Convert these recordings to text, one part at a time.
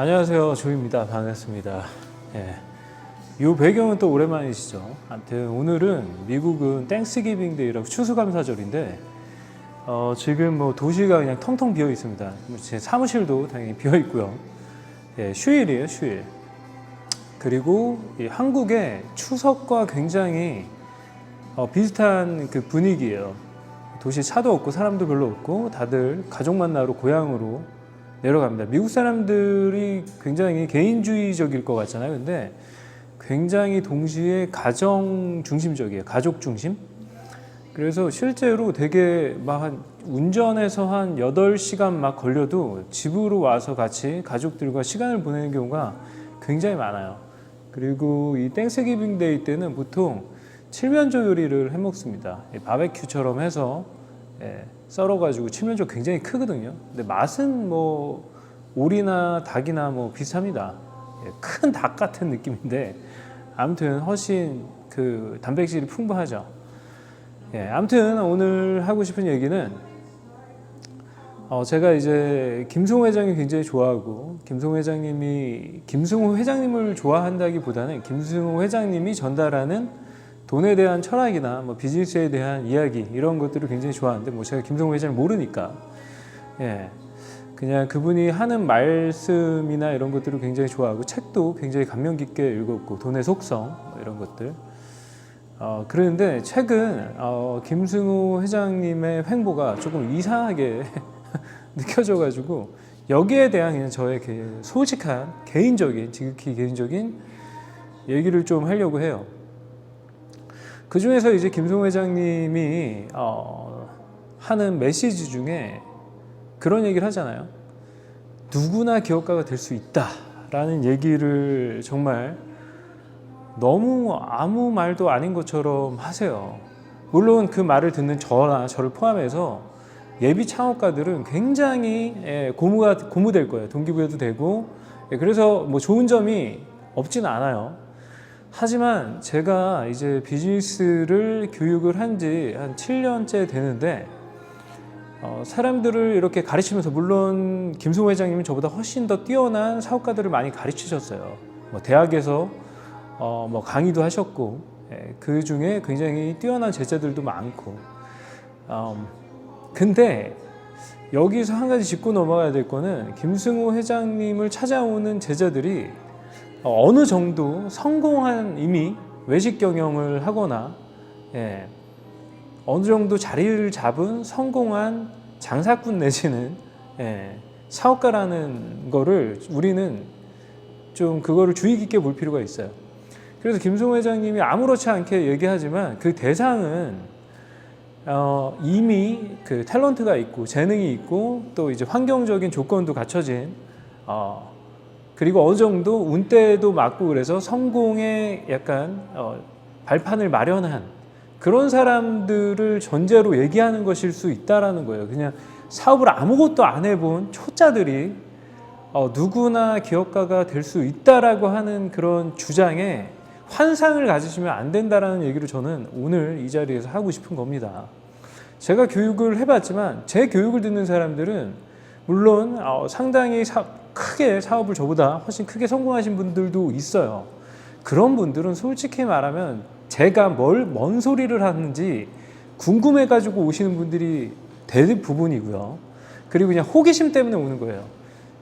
안녕하세요. 조입니다. 반갑습니다. 예. 이 배경은 또 오랜만이시죠. 아무튼 오늘은 미국은 땡스기빙 데이라고 추수감사절인데 어, 지금 뭐 도시가 그냥 텅텅 비어 있습니다. 제 사무실도 당연히 비어 있고요. 예, 휴일이에요, 휴일. 그리고 이 한국의 추석과 굉장히 어, 비슷한 그 분위기예요. 도시 차도 없고 사람도 별로 없고 다들 가족 만나러 고향으로 내려갑니다. 미국 사람들이 굉장히 개인주의적일 것 같잖아요. 근데 굉장히 동시에 가정 중심적이에요. 가족 중심. 그래서 실제로 되게 막 한 운전해서 한 8시간 막 걸려도 집으로 와서 같이 가족들과 시간을 보내는 경우가 굉장히 많아요. 그리고 이 땡스기빙 데이 때는 보통 칠면조 요리를 해 먹습니다. 이 바베큐처럼 해서 예, 썰어가지고 칠면조 굉장히 크거든요. 근데 맛은 뭐 오리나 닭이나 뭐 비슷합니다. 예, 큰닭 같은 느낌인데 아무튼 훨씬 그 단백질이 풍부하죠. 예, 아무튼 오늘 하고 싶은 얘기는 어, 제가 이제 김승호 회장님 굉장히 좋아하고 김승호 회장님이 김승호 회장님을 좋아한다기보다는 김승호 회장님이 전달하는 돈에 대한 철학이나 뭐 비즈니스에 대한 이야기 이런 것들을 굉장히 좋아하는데 뭐 제가 김성호 회장을 모르니까. 예. 그냥 그분이 하는 말씀이나 이런 것들을 굉장히 좋아하고 책도 굉장히 감명 깊게 읽었고 돈의 속성 뭐 이런 것들. 어 그런데 최근 어, 김승호 회장님의 횡보가 조금 이상하게 느껴져가지고 여기에 대한 그냥 저의 그 솔직한 개인적인 지극히 개인적인 얘기를 좀 하려고 해요. 그 중에서 이제 김송 회장님이 어, 하는 메시지 중에 그런 얘기를 하잖아요. 누구나 기업가가 될 수 있다라는 얘기를 정말 너무 아무 말도 아닌 것처럼 하세요. 물론 그 말을 듣는 저나 저를 포함해서 예비 창업가들은 굉장히 예, 고무가 고무될 거예요. 동기부여도 되고 예, 그래서 뭐 좋은 점이 없지는 않아요. 하지만 제가 이제 비즈니스를 교육을 한 지 한 7년째 되는데 어, 사람들을 이렇게 가르치면서 물론 김승호 회장님은 저보다 훨씬 더 뛰어난 사업가들을 많이 가르치셨어요. 뭐 대학에서 어, 뭐 강의도 하셨고 예, 그 중에 굉장히 뛰어난 제자들도 많고 음, 근데 여기서 한 가지 짚고 넘어가야 될 거는 김승호 회장님을 찾아오는 제자들이 어, 어느 정도 성공한 이미 외식 경영을 하거나 예, 어느 정도 자리를 잡은 성공한 장사꾼 내지는 예, 사업가라는 거를 우리는 좀 그거를 주의 깊게 볼 필요가 있어요. 그래서 김승호 회장님이 아무렇지 않게 얘기하지만 그 대상은 어, 이미 그 탤런트가 있고 재능이 있고 또 이제 환경적인 조건도 갖춰진 어, 그리고 어느 정도 운때도 맞고 그래서 성공의 약간 어, 발판을 마련한 그런 사람들을 전제로 얘기하는 것일 수 있다라는 거예요. 그냥 사업을 아무것도 안 해본 초짜들이 어, 누구나 기업가가 될 수 있다라고 하는 그런 주장에 환상을 가지시면 안 된다라는 얘기를 저는 오늘 이 자리에서 하고 싶은 겁니다. 제가 교육을 해봤지만 제 교육을 듣는 사람들은 물론 어, 상당히 사, 크게 사업을 저보다 훨씬 크게 성공하신 분들도 있어요. 그런 분들은 솔직히 말하면 제가 뭘, 뭔 소리를 하는지 궁금해 가지고 오시는 분들이 대부분이고요. 그리고 그냥 호기심 때문에 오는 거예요.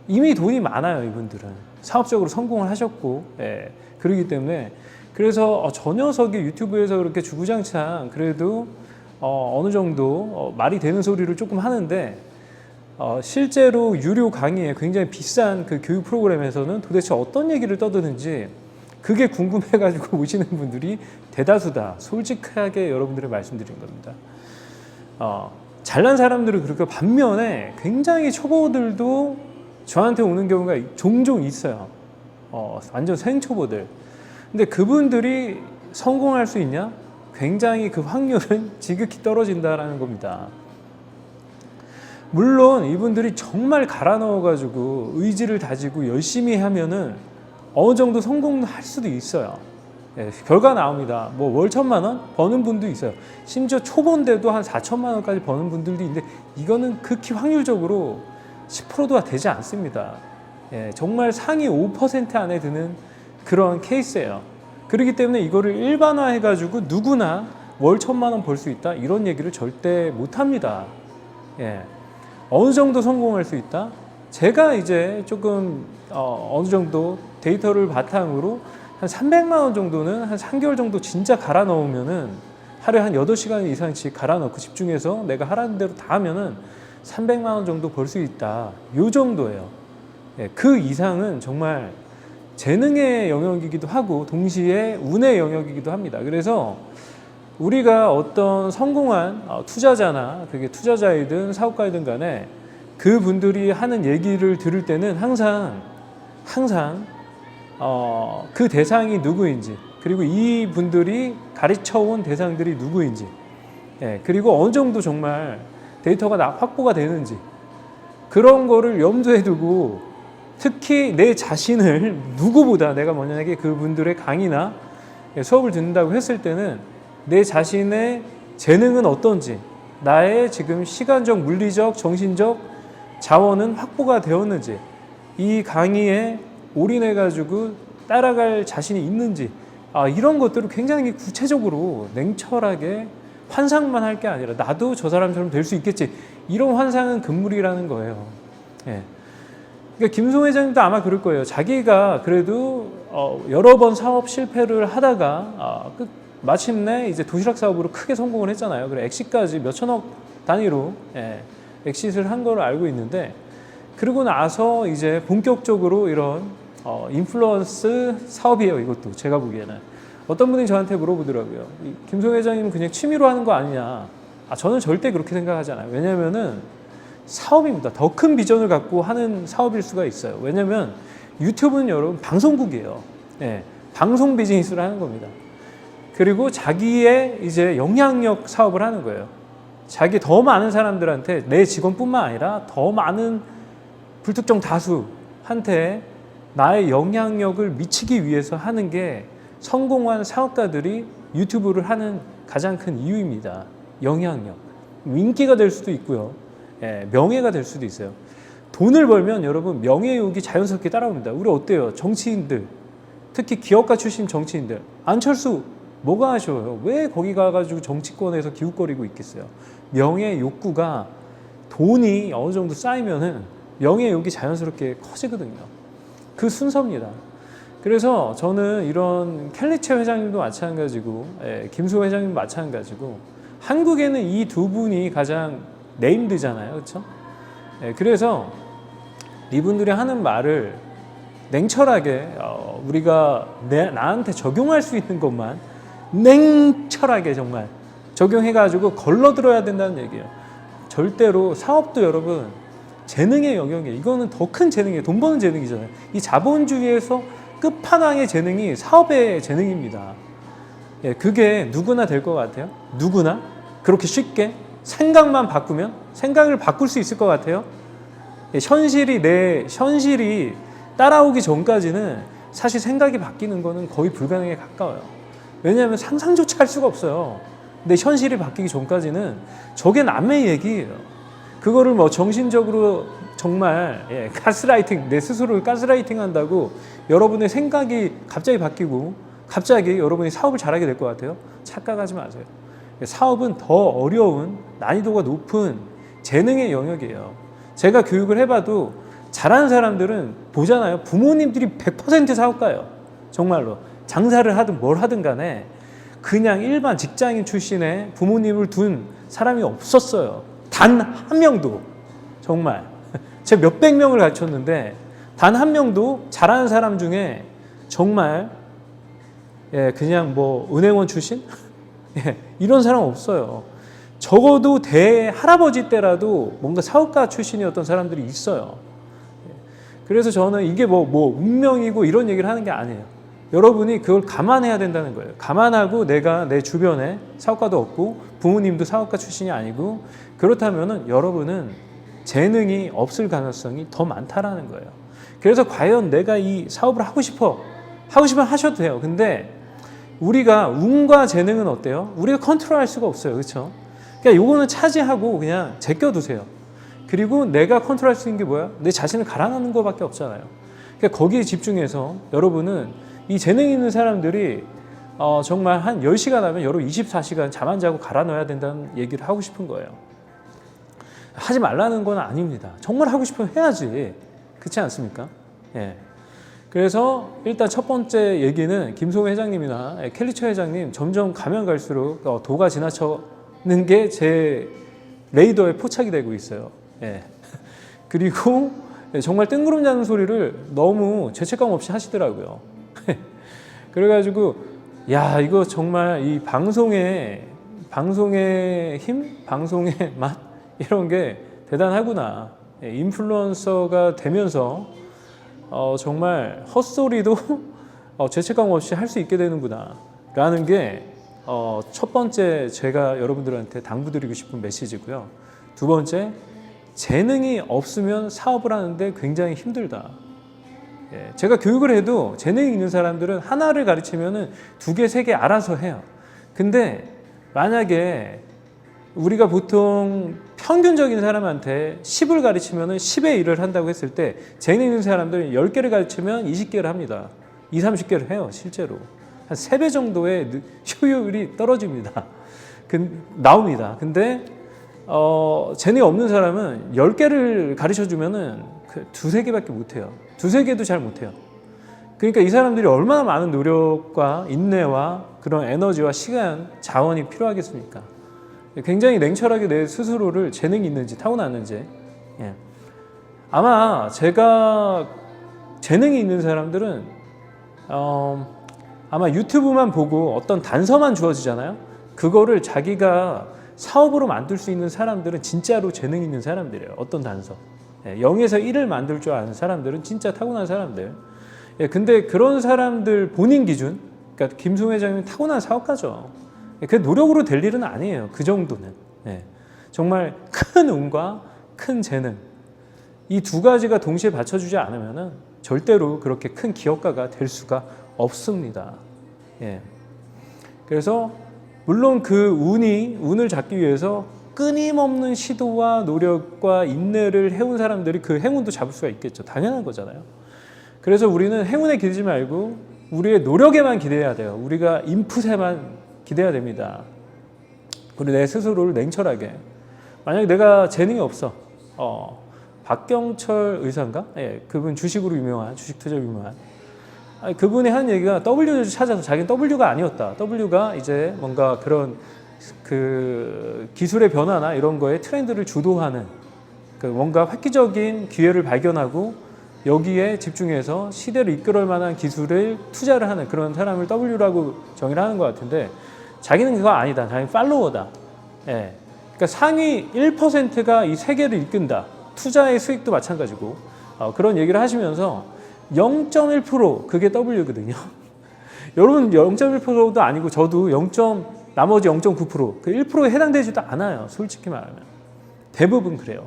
이미 돈이 많아요, 이분들은. 사업적으로 성공을 하셨고, 예. 그러기 때문에. 그래서 어, 저 녀석이 유튜브에서 그렇게 주구장창 그래도 어, 어느 정도 어, 말이 되는 소리를 조금 하는데 어, 실제로 유료 강의에 굉장히 비싼 그 교육 프로그램에서는 도대체 어떤 얘기를 떠드는지 그게 궁금해가지고 오시는 분들이 대다수다. 솔직하게 여러분들이 말씀드린 겁니다. 어, 잘난 사람들은 그렇고 반면에 굉장히 초보들도 저한테 오는 경우가 종종 있어요. 어, 완전 생초보들. 근데 그분들이 성공할 수 있냐? 굉장히 그 확률은 지극히 떨어진다라는 겁니다. 물론 이분들이 정말 갈아 넣어가지고 의지를 다지고 열심히 하면은 어느 정도 성공할 수도 있어요. 예, 결과 나옵니다. 뭐 월 천만 원 버는 분도 있어요. 심지어 초보인데도 한 4천만 원까지 버는 분들도 있는데 이거는 극히 확률적으로 10%도 되지 않습니다. 예, 정말 상위 5% 안에 드는 그런 케이스예요. 그렇기 때문에 이거를 일반화해가지고 누구나 월 천만 원 벌 수 있다 이런 얘기를 절대 못합니다. 예, 어느 정도 성공할 수 있다. 제가 이제 조금 어, 어느 정도 데이터를 바탕으로 한 300만 원 정도는 한 3개월 정도 진짜 갈아 넣으면은 하루에 한 8시간 이상씩 갈아 넣고 집중해서 내가 하라는 대로 다 하면은 300만 원 정도 벌 수 있다. 요 정도예요. 예, 그 이상은 정말 재능의 영역이기도 하고 동시에 운의 영역이기도 합니다. 그래서 우리가 어떤 성공한 어, 투자자나 그게 투자자이든 사업가이든 간에 그 분들이 하는 얘기를 들을 때는 항상 항상 어, 그 대상이 누구인지 그리고 이 분들이 가르쳐 온 대상들이 누구인지 예, 그리고 어느 정도 정말 데이터가 나- 확보가 되는지 그런 거를 염두에 두고 특히 내 자신을 누구보다 내가 만약에 그분들의 강의나 예, 수업을 듣는다고 했을 때는 내 자신의 재능은 어떤지 나의 지금 시간적, 물리적, 정신적 자원은 확보가 되었는지 이 강의에 올인해 가지고 따라갈 자신이 있는지 아, 이런 것들을 굉장히 구체적으로 냉철하게 환상만 할 게 아니라 나도 저 사람처럼 될 수 있겠지 이런 환상은 금물이라는 거예요. 예. 그러니까 김송 회장님도 아마 그럴 거예요. 자기가 그래도 어, 여러 번 사업 실패를 하다가 아, 끝 마침내 이제 도시락 사업으로 크게 성공을 했잖아요. 그래 엑시까지 몇 천억 단위로 예, 엑시를 한 걸로 알고 있는데 그러고 나서 이제 본격적으로 이런 어, 인플루언스 사업이에요. 이것도 제가 보기에는 어떤 분이 저한테 물어보더라고요. 이 김송 회장님은 그냥 취미로 하는 거 아니냐? 아 저는 절대 그렇게 생각하잖아요. 왜냐하면은 사업입니다. 더 큰 비전을 갖고 하는 사업일 수가 있어요. 왜냐하면 유튜브는 여러분 방송국이에요. 예, 방송 비즈니스를 하는 겁니다. 그리고 자기의 이제 영향력 사업을 하는 거예요. 자기 더 많은 사람들한테 내 직원뿐만 아니라 더 많은 불특정 다수한테 나의 영향력을 미치기 위해서 하는 게 성공한 사업가들이 유튜브를 하는 가장 큰 이유입니다. 영향력. 인기가 될 수도 있고요. 예, 명예가 될 수도 있어요. 돈을 벌면 여러분 명예욕이 자연스럽게 따라옵니다. 우리 어때요? 정치인들, 특히 기업가 출신 정치인들, 안철수 뭐가 하셔요? 왜 거기 가가지고 정치권에서 기웃거리고 있겠어요? 명예 욕구가 돈이 어느 정도 쌓이면은 명예 욕이 자연스럽게 커지거든요. 그 순서입니다. 그래서 저는 이런 켈리체 회장님도 마찬가지고, 예, 김수 회장님도 마찬가지고, 한국에는 이 두 분이 가장 네임드잖아요, 그렇죠? 예, 그래서 이분들이 하는 말을 냉철하게 어, 우리가 내, 나한테 적용할 수 있는 것만 냉철하게 정말 적용해가지고 걸러들어야 된다는 얘기예요. 절대로 사업도 여러분 재능의 영역이에요. 이거는 더 큰 재능이에요. 돈 버는 재능이잖아요. 이 자본주의에서 끝판왕의 재능이 사업의 재능입니다. 예, 그게 누구나 될 것 같아요. 누구나 그렇게 쉽게 생각만 바꾸면 생각을 바꿀 수 있을 것 같아요. 예, 현실이 내 현실이 따라오기 전까지는 사실 생각이 바뀌는 거는 거의 불가능에 가까워요. 왜냐하면 상상조차 할 수가 없어요. 근데 현실이 바뀌기 전까지는 저게 남의 얘기예요. 그거를 뭐 정신적으로 정말 예, 가스라이팅 내 스스로를 가스라이팅 한다고 여러분의 생각이 갑자기 바뀌고 갑자기 여러분이 사업을 잘하게 될 것 같아요. 착각하지 마세요. 사업은 더 어려운 난이도가 높은 재능의 영역이에요. 제가 교육을 해봐도 잘하는 사람들은 보잖아요. 부모님들이 100% 사업가예요. 정말로 장사를 하든 뭘 하든 간에 그냥 일반 직장인 출신의 부모님을 둔 사람이 없었어요. 단 한 명도 정말 제가 몇백 명을 가르쳤는데 단 한 명도 잘하는 사람 중에 정말 예 그냥 뭐 은행원 출신 예 이런 사람 없어요. 적어도 대 할아버지 때라도 뭔가 사업가 출신이었던 사람들이 있어요. 예. 그래서 저는 이게 뭐, 뭐 운명이고 이런 얘기를 하는 게 아니에요. 여러분이 그걸 감안해야 된다는 거예요. 감안하고 내가 내 주변에 사업가도 없고 부모님도 사업가 출신이 아니고 그렇다면은 여러분은 재능이 없을 가능성이 더 많다라는 거예요. 그래서 과연 내가 이 사업을 하고 싶어 하고 싶으면 하셔도 돼요. 근데 우리가 운과 재능은 어때요? 우리가 컨트롤할 수가 없어요. 그렇죠? 그러니까 요거는 차지하고 그냥 제껴두세요. 그리고 내가 컨트롤할 수 있는 게 뭐야? 내 자신을 갈아넣는 것밖에 없잖아요. 그러니까 거기에 집중해서 여러분은 이 재능 있는 사람들이 어, 정말 한 10시간 하면 여러분 24시간 잠 안 자고 갈아 넣어야 된다는 얘기를 하고 싶은 거예요. 하지 말라는 건 아닙니다. 정말 하고 싶으면 해야지. 그렇지 않습니까? 예. 그래서 일단 첫 번째 얘기는 김송회 회장님이나 켈리처 회장님 점점 가면 갈수록 어, 도가 지나쳐는 게 제 레이더에 포착이 되고 있어요. 예. 그리고 정말 뜬구름 자는 소리를 너무 죄책감 없이 하시더라고요. 그래가지고 야 이거 정말 이 방송의 방송의 힘, 방송의 맛 이런 게 대단하구나. 예, 인플루언서가 되면서 어, 정말 헛소리도 어, 죄책감 없이 할 수 있게 되는구나. 라는 게 어, 첫 번째 제가 여러분들한테 당부드리고 싶은 메시지고요. 두 번째, 재능이 없으면 사업을 하는데 굉장히 힘들다. 예, 제가 교육을 해도 재능이 있는 사람들은 하나를 가르치면은 두 개, 세 개 알아서 해요. 근데 만약에 우리가 보통 평균적인 사람한테 10을 가르치면은 10의 일을 한다고 했을 때 재능 있는 사람들은 10개를 가르치면 20개를 합니다. 2, 30개를 해요, 실제로. 한 3배 정도의 느- 효율이 떨어집니다. 그, 나옵니다. 근데 어, 재능이 없는 사람은 10개를 가르쳐 주면은 그 두세 개밖에 못 해요. 두세 개도 잘 못 해요. 그러니까 이 사람들이 얼마나 많은 노력과 인내와 그런 에너지와 시간, 자원이 필요하겠습니까? 굉장히 냉철하게 내 스스로를 재능이 있는지 타고났는지 예. 아마 제가 재능이 있는 사람들은 어, 아마 유튜브만 보고 어떤 단서만 주어지잖아요. 그거를 자기가 사업으로 만들 수 있는 사람들은 진짜로 재능 있는 사람들이에요. 어떤 단서. 예, 0에서 1을 만들 줄 아는 사람들은 진짜 타고난 사람들. 예, 근데 그런 사람들 본인 기준, 그러니까 김승 회장님 타고난 사업가죠. 예, 그 노력으로 될 일은 아니에요. 그 정도는. 예, 정말 큰 운과 큰 재능. 이 두 가지가 동시에 받쳐주지 않으면은 절대로 그렇게 큰 기업가가 될 수가 없습니다. 예. 그래서 물론 그 운이 운을 잡기 위해서 끊임없는 시도와 노력과 인내를 해온 사람들이 그 행운도 잡을 수가 있겠죠. 당연한 거잖아요. 그래서 우리는 행운에 기대지 말고 우리의 노력에만 기대해야 돼요. 우리가 인풋에만 기대해야 됩니다. 우리 내 스스로를 냉철하게. 만약에 내가 재능이 없어. 어, 박경철 의사인가? 예, 그분 주식으로 유명한, 주식 투자 유명한. 아니, 그분이 한 얘기가 W를 찾아서 자기는 W가 아니었다. W가 이제 뭔가 그런 그 기술의 변화나 이런 거에 트렌드를 주도하는 그 뭔가 획기적인 기회를 발견하고 여기에 집중해서 시대를 이끌을 만한 기술을 투자를 하는 그런 사람을 W라고 정의를 하는 것 같은데 자기는 그거 아니다. 자기는 팔로워다. 예. 그러니까 상위 1%가 이 세계를 이끈다. 투자의 수익도 마찬가지고 어, 그런 얘기를 하시면서 0.1% 그게 W거든요. 여러분 0.1%도 아니고 저도 0. 나머지 0.9%그 1%에 해당되지도 않아요. 솔직히 말하면 대부분 그래요.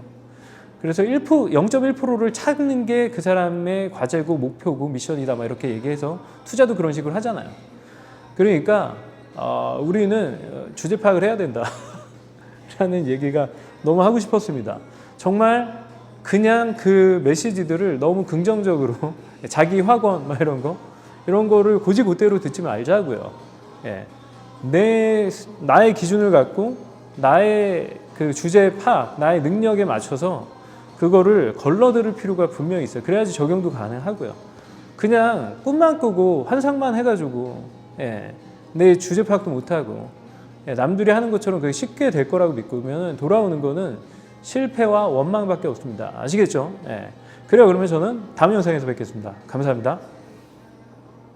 그래서 1% 0.1%를 찾는 게 그 사람의 과제고 목표고 미션이다 막 이렇게 얘기해서 투자도 그런 식으로 하잖아요. 그러니까 어, 우리는 주제 파악을 해야 된다. 라는 얘기가 너무 하고 싶었습니다. 정말 그냥 그 메시지들을 너무 긍정적으로 자기 확언 막 이런 거 이런 거를 고지고대로 듣지 말자고요. 예. 내 나의 기준을 갖고 나의 그 주제 파, 나의 능력에 맞춰서 그거를 걸러들을 필요가 분명히 있어요. 그래야지 적용도 가능하고요. 그냥 꿈만 꾸고 환상만 해가지고 예. 내 주제 파악도 못하고 예, 남들이 하는 것처럼 그게 쉽게 될 거라고 믿으면 돌아오는 거는 실패와 원망밖에 없습니다. 아시겠죠? 예. 그래요. 그러면 저는 다음 영상에서 뵙겠습니다. 감사합니다.